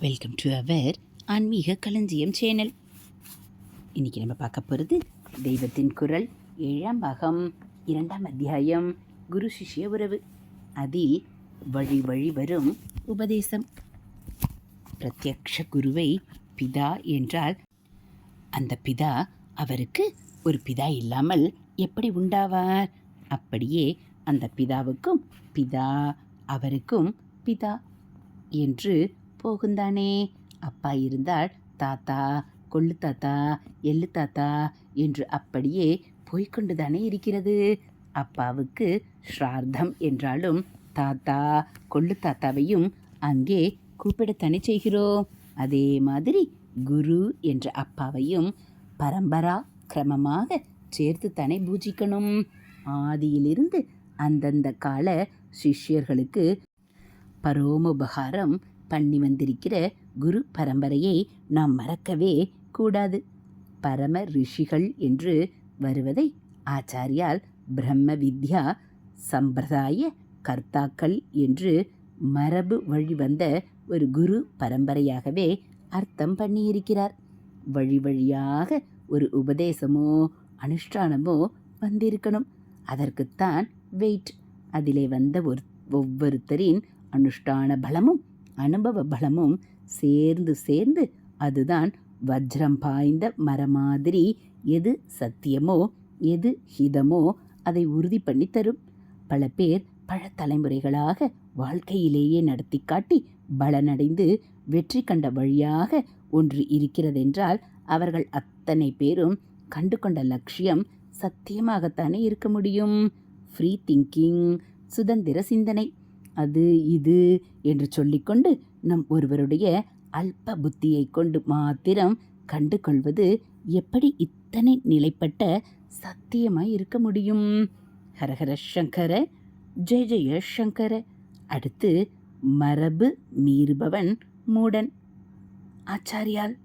Welcome to our ஆன்மீக களஞ்சியம் channel இன்றைக்கி நம்ம பார்க்க போகிறது தெய்வத்தின் குரல் ஏழாம் பாகம் இரண்டாம் அத்தியாயம் குரு சிஷ்ய உறவு. அதில் வழி வழி வரும் உபதேசம். பிரத்யக்ஷ குருவை பிதா என்றால் அந்த பிதா அவருக்கு ஒரு பிதா இல்லாமல் எப்படி உண்டாவார்? அப்படியே அந்த பிதாவுக்கும் பிதா அவருக்கும் பிதா என்று போகுந்தானே? அப்பா இருந்தால் தாத்தா கொள்ளு தாத்தா எள்ளு தாத்தா என்று அப்படியே போய்கொண்டுதானே இருக்கிறது. அப்பாவுக்கு ஸ்ரார்த்தம் என்றாலும் தாத்தா கொள்ளு தாத்தாவையும் அங்கே கூப்பிடத்தானே செய்கிறோம். அதே மாதிரி குரு என்ற அப்பாவையும் பரம்பரா கிரமமாக சேர்த்து தானே பூஜிக்கணும். ஆதியிலிருந்து அந்தந்த கால சிஷ்யர்களுக்கு பரோமோபகாரம் பண்ணி வந்திருக்கிற குரு பரம்பரையை நாம் மறக்கவே கூடாது. பரம ரிஷிகள் என்று வருவதை ஆச்சாரியால் பிரம்ம வித்யா சம்பிரதாய கர்த்தாக்கள் என்று மரபு வழி வந்த ஒரு குரு பரம்பரையாகவே அர்த்தம் பண்ணியிருக்கிறார். வழி வழியாக ஒரு உபதேசமோ அனுஷ்டானமோ வந்திருக்கணும். அதற்குத்தான் வெயிட் அதிலே வந்த ஒரு ஒவ்வொருத்தரின் அனுஷ்டான பலமும் அனுபவ பலமும் சேர்ந்து சேர்ந்து அதுதான் வஜ்ரம் பாய்ந்த மரமாதிரி. எது சத்தியமோ எது ஹிதமோ அதை உறுதி பண்ணி தரும். பல பேர் பல தலைமுறைகளாக வாழ்க்கையிலேயே நடத்தி காட்டி பலனடைந்து வெற்றி கண்ட வழியாக ஒன்று இருக்கிறதென்றால் அவர்கள் அத்தனை பேரும் கண்டு கொண்ட லட்சியம் சத்தியமாகத்தானே இருக்க முடியும். ஃப்ரீ திங்கிங் சுதந்திர சிந்தனை அது இது என்று சொல்லிக்கொண்டு நம் ஒருவருடைய அல்ப புத்தியை கொண்டு மாத்திரம் கண்டு கொள்வது எப்படி இத்தனை நிலைப்பட்ட சத்தியமாய் இருக்க முடியும்? ஹரஹர சங்கர ஜெய ஜெய சங்கர. அடுத்து மரபு மீறுபவன் மூடன். ஆச்சாரியால்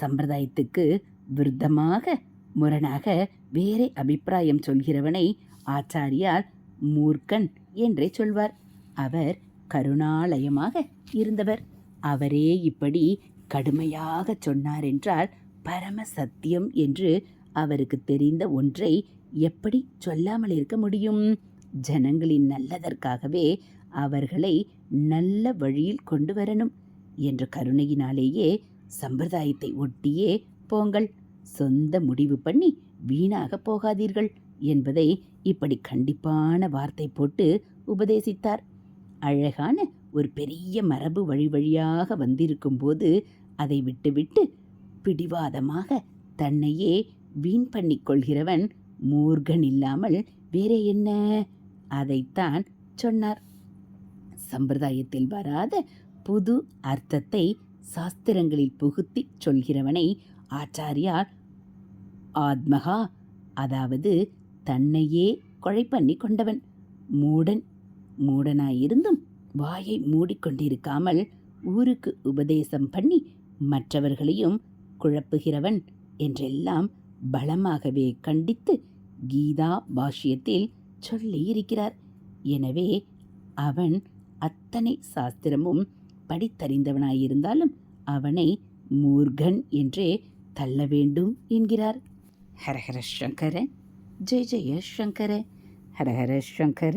சம்பிரதாயத்துக்கு விருத்தமாக முரணாக வேறே அபிப்பிராயம் சொல்கிறவனை ஆச்சாரியால் மூர்க்கன் என்றே சொல்வார். அவர் கருணாலயமாக இருந்தவர். அவரே இப்படி கடுமையாக சொன்னார் என்றால் பரம சத்தியம் என்று அவருக்கு தெரிந்த ஒன்றை எப்படி சொல்லாமல் இருக்க முடியும்? ஜனங்களின் நல்லதற்காகவே அவர்களை நல்ல வழியில் கொண்டு வரணும் என்ற கருணையினாலேயே சம்பிரதாயத்தை ஒட்டியே போங்கள். சொந்த முடிவு பண்ணி வீணாக போகாதீர்கள் என்பதை இப்படி கண்டிப்பான வார்த்தை போட்டு உபதேசித்தார். அழகான ஒரு பெரிய மரபு வழி வழியாக வந்திருக்கும்போது அதை விட்டுவிட்டு பிடிவாதமாக தன்னையே வீண் பண்ணி கொள்கிறவன் மூர்கன் இல்லாமல் வேறே என்ன? அதைத்தான் சொன்னார். சம்பிரதாயத்தில் வராத புது அர்த்தத்தை சாஸ்திரங்களில் புகுத்தி சொல்கிறவனை ஆச்சாரியார் ஆத்மகா அதாவது தன்னையே கொலை பண்ணி கொண்டவன் மூடன் மூடனாயிருந்தும் வாயை மூடிக்கொண்டிருக்காமல் ஊருக்கு உபதேசம் பண்ணி மற்றவர்களையும் குழப்புகிறவன் என்றெல்லாம் பலமாகவே கண்டித்து கீதா பாஷ்யத்தில் சொல்லியிருக்கிறார். எனவே அவன் அத்தனை சாஸ்திரமும் படித்தறிந்தவனாயிருந்தாலும் அவனை மூர்கன் என்றே தள்ள வேண்டும் என்கிறார். ஹரஹர சங்கர ஜெய ஜெய சங்கர ஹரஹர சங்கர.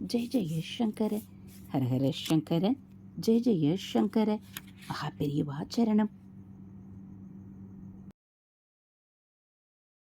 ஜெய ஜெய சங்கர ஹரஹர சங்கர ஜெய ஜெய சங்கர மகா பெரியவா சரணம்